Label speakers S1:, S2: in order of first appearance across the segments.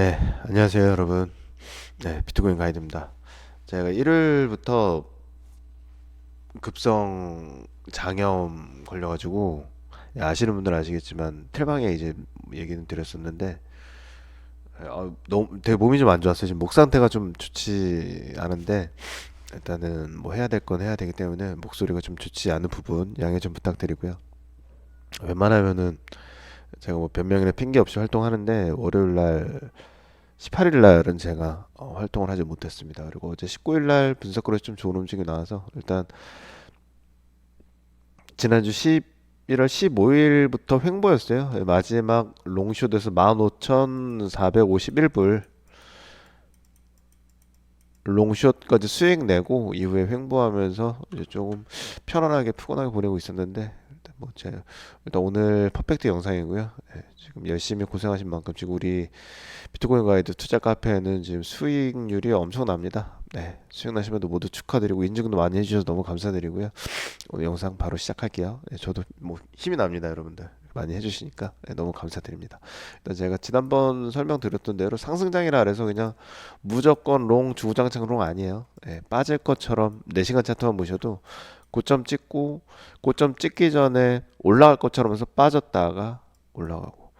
S1: 네, 안녕하세요, 여러분. 네, 비트코인 가이드입니다. 제가 1월부터 급성 장염 걸려가지고 예, 아시는 분들 아시겠지만 텔방에 이제 얘기는 드렸었는데 아, 너무 되게 몸이 좀 안 좋았어요. 지금 목 상태가 좀 좋지 않은데 일단은 뭐 해야 될 건 해야 되기 때문에 목소리가 좀 좋지 않은 부분 양해 좀 부탁드리고요. 웬만하면은 제가 뭐 변명이나 핑계 없이 활동하는데 월요일 날 18일 날은 제가 어, 활동을 하지 못했습니다. 그리고 어제 19일 날 분석 그래서 좀 좋은 움직임이 나와서 일단 지난주 11월 15일부터 횡보였어요. 예, 마지막 롱숏에서 15,451불 롱숏까지 수익 내고 이후에 횡보하면서 이제 조금 편안하게 푸근하게 보내고 있었는데 뭐 제가 일단 오늘 퍼펙트 영상이고요. 예, 지금 열심히 고생하신 만큼 지금 우리 비트코인 가이드 투자 카페에는 지금 수익률이 엄청납니다. 네, 수익 분들 모두 축하드리고 인증도 많이 해주셔서 너무 감사드리고요. 오늘 영상 바로 시작할게요. 네, 저도 뭐 힘이 납니다, 여러분들. 많이 해주시니까 네, 너무 감사드립니다. 일단 제가 지난번 설명드렸던 대로 상승장이라 그래서 그냥 무조건 롱 주구장창 롱 아니에요. 네, 빠질 것처럼 4시간 차트만 보셔도 고점 찍고 고점 찍기 전에 올라갈 것처럼 해서 빠졌다가 올라가고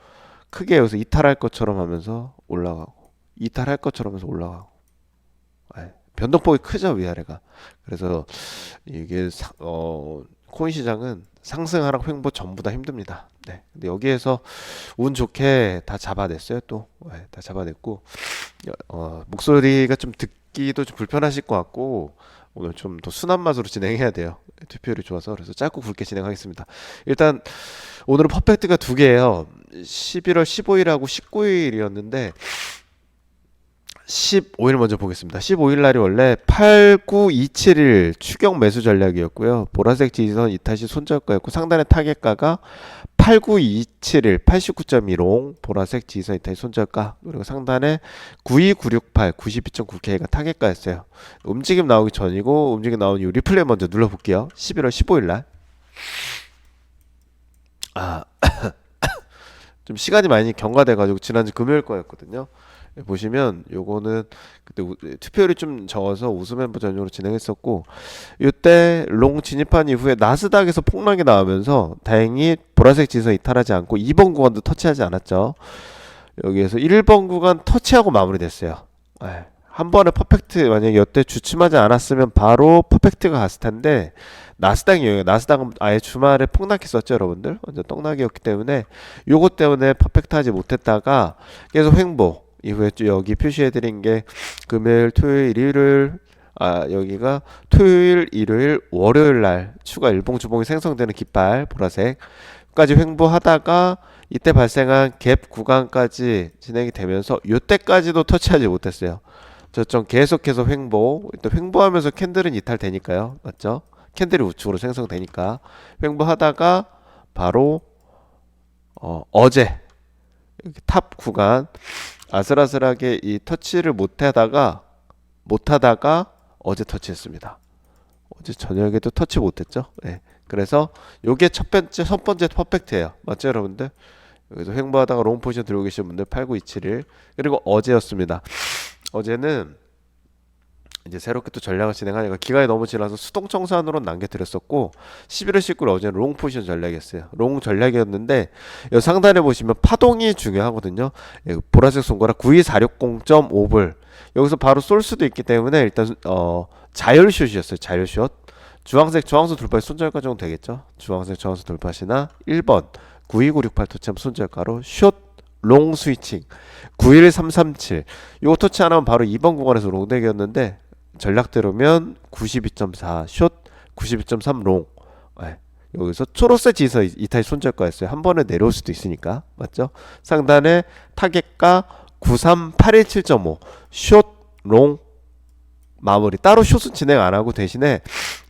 S1: 크게 여기서 이탈할 것처럼 하면서 올라가고 이탈할 것처럼 해서 올라가고 예, 변동폭이 크죠 위아래가 그래서 이게 사- 어, 코인 시장은 상승하락 횡보 전부 다 힘듭니다. 네. 근데 여기에서 운 좋게 다 잡아냈어요 또 예, 다 잡아냈고 어, 목소리가 좀 듣기도 좀 불편하실 것 같고 오늘 좀 더 순한 맛으로 진행해야 돼요. 투표율이 좋아서 그래서 짧고 굵게 진행하겠습니다. 일단 오늘은 퍼펙트가 두 개예요. 11월 15일하고 19일이었는데 15일 먼저 보겠습니다. 15일 날이 원래 8927일 추격 매수 전략이었고요. 보라색 지지선 이타시 손절가였고 상단의 타겟가가 8927일 89.10 보라색 지지선 이타시 손절가 그리고 상단에 92968 92.9K가 타겟가였어요. 움직임 나오기 전이고 움직임 나오니 이 리플레이 먼저 눌러볼게요. 11월 15일 날. 아, 좀 시간이 많이 경과돼가지고 지난주 금요일 거였거든요. 예, 보시면 요거는 그때 우- 투표율이 좀 적어서 우수 멤버 전용으로 진행했었고 이때 롱 진입한 이후에 나스닥에서 폭락이 나오면서 다행히 보라색 지수 이탈하지 않고 2번 구간도 터치하지 않았죠. 여기에서 1번 구간 터치하고 마무리됐어요. 예, 한 번에 퍼펙트 만약에 여태 주춤하지 않았으면 바로 퍼펙트가 갔을 텐데 나스닥이에요. 나스닥은 아예 주말에 폭락했었죠, 여러분들. 완전 떡락이었기 때문에 요것 때문에 퍼펙트하지 못했다가 계속 횡보 이후에 또 여기 표시해드린 게 금요일, 토요일, 일요일 아 여기가 토요일, 일요일, 월요일 날 추가 일봉 주봉이 생성되는 깃발 보라색까지 횡보하다가 이때 발생한 갭 구간까지 진행이 되면서 요때까지도 터치하지 못했어요. 저점 계속해서 횡보 또 횡보하면서 캔들은 이탈되니까요 맞죠? 캔들이 우측으로 생성되니까 횡보하다가 바로 어, 어제 탑 구간 아슬아슬하게 이 터치를 못하다가 못하다가 어제 터치했습니다. 어제 저녁에도 터치 못했죠. 예. 그래서 요게 첫 번째 첫 번째 퍼펙트예요. 맞죠, 여러분들? 여기서 횡보하다가 롱 포지션 들고 계신 분들 8927일 그리고 어제였습니다. 어제는 이제 새롭게 또 전략을 진행하니까 기간이 너무 지나서 수동 청산으로 남겨드렸었고 11월 19일 어제는 롱 포지션 전략이었어요. 롱 전략이었는데 여기 상단에 보시면 파동이 중요하거든요. 예, 보라색 손가락 92460.5불 여기서 바로 쏠 수도 있기 때문에 일단 어 자율슛이었어요. 자율슛 주황색 저항선 돌파 손절가 정도 되겠죠. 주황색 저항선 돌파시나 1번 92968 토치함 손절가로 숏롱 스위칭 91337 요거 터치 하나면 바로 2번 구간에서 롱덱이었는데 전략대로면 92.4 숏, 92.3 롱. 예. 여기서 초록색 지서 이탈 손절가였어요. 한 번에 내려올 수도 있으니까 맞죠? 상단에 타겟가 93817.5 숏, 롱 마무리. 따로 숏은 진행 안 하고 대신에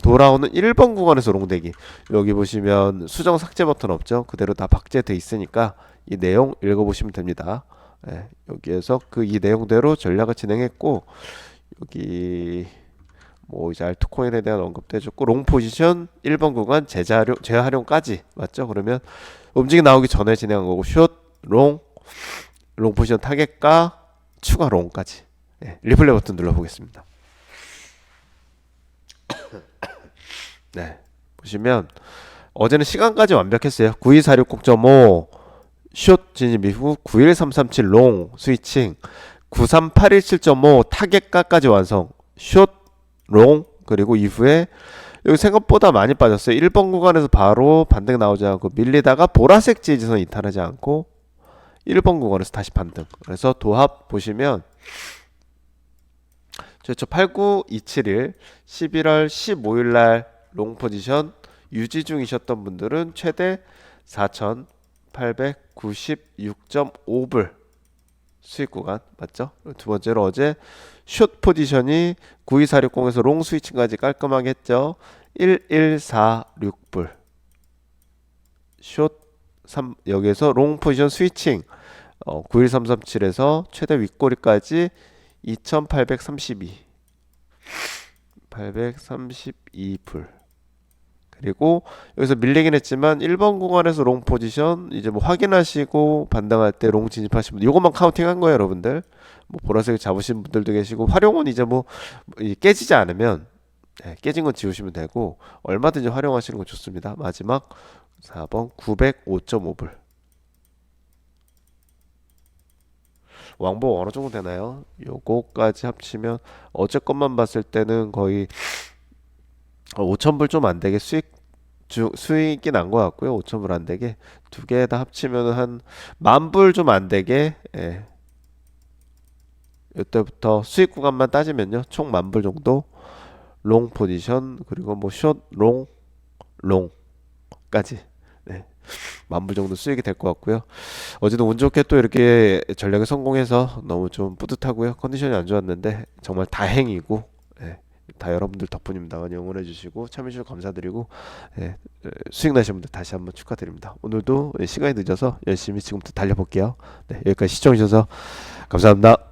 S1: 돌아오는 1번 구간에서 롱대기. 여기 보시면 수정 삭제 버튼 없죠? 그대로 다 박제돼 있으니까 이 내용 읽어보시면 됩니다. 예, 여기에서 그 이 내용대로 전략을 진행했고 여기 뭐 이제 알트코인에 대한 언급도 해줬고 롱 포지션 1번 구간 재활용 재활용까지 맞죠? 그러면 움직임 나오기 전에 진행한 거고 숏, 롱, 롱 포지션 타겟가 추가 롱까지 예, 리플레이 버튼 눌러보겠습니다. 네 보시면 어제는 시간까지 완벽했어요. 92460.5숏 진입 이후 91337 롱 스위칭 93817.5 타겟가까지 완성 숏 롱 그리고 이후에 여기 생각보다 많이 빠졌어요. 1번 구간에서 바로 반등 나오지 않고 밀리다가 보라색 지지선 이탈하지 않고 1번 구간에서 다시 반등. 그래서 도합 보시면 저저 8927일 11월 15일 날 롱 포지션 유지 중이셨던 분들은 최대 4,896.5불 수익 구간 맞죠? 두 번째로 어제 숏 포지션이 92460에서 롱 스위칭까지 깔끔하게 했죠. 1146불 숏 3, 여기에서 롱 포지션 스위칭 어, 91337에서 최대 윗꼬리까지 2832 832불 그리고 여기서 밀리긴 했지만 1번 구간에서 롱 포지션 이제 뭐 확인하시고 반등할 때 롱 진입하신 분들 이것만 카운팅한 거예요 여러분들. 뭐 보라색 잡으신 분들도 계시고 활용은 이제 뭐이 깨지지 않으면 예, 깨진 건 지우시면 되고 얼마든지 활용하시는 건 좋습니다. 마지막 4번 905.5불. 왕복 어느 정도 되나요? 요거까지 합치면 어제 것만 봤을 때는 거의 5천불 좀 안 되게 수익 주, 수익이 난 것 같고요. 5천불 안 되게 두 개 다 합치면 한 만 불 좀 안 되게 예. 이때부터 수익 구간만 따지면요. 총 만 불 정도 롱 포지션 그리고 뭐 숏 롱 롱까지 네. 만불 정도 수익이 될 것 같고요. 어제도 운 좋게 또 이렇게 전략에 성공해서 너무 좀 뿌듯하고요. 컨디션이 안 좋았는데 정말 다행이고 예. 다 여러분들 덕분입니다. 많이 응원해 주시고 참여해 주셔서 감사드리고 예, 수익 나신 분들 다시 한번 축하드립니다. 오늘도 시간이 늦어서 열심히 지금부터 달려볼게요. 네, 여기까지 시청해 주셔서 감사합니다.